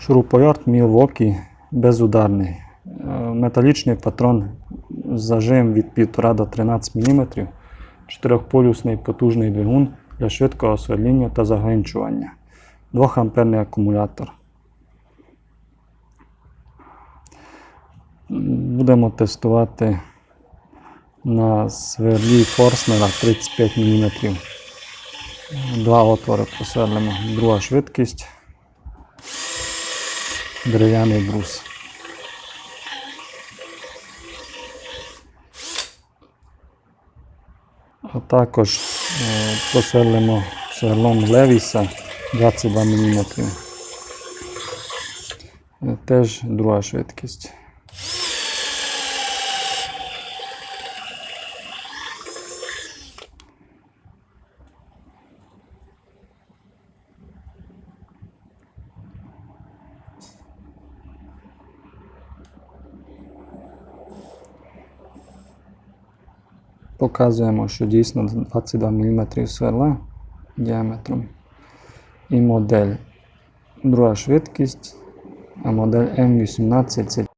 Шуруповерт Milwaukee безударний. Е, Металічний патрон зажим від 1,5 до 13 мм. Чотирьохполюсний потужний двигун для швидкого освітлення та загвинчування. 2 амперний акумулятор. Будемо тестувати на сверлі Форснера 35 мм. Два отвори просверлимо. Друга швидкість. Дерев'яний брус. А також поселимо просверлимо сверлом Левіса 22 мм. Е, Теж друга швидкість. Показуємо, що дійсно 22 мм сверла діаметром. І модель. Друга швидкість, а модель М18 це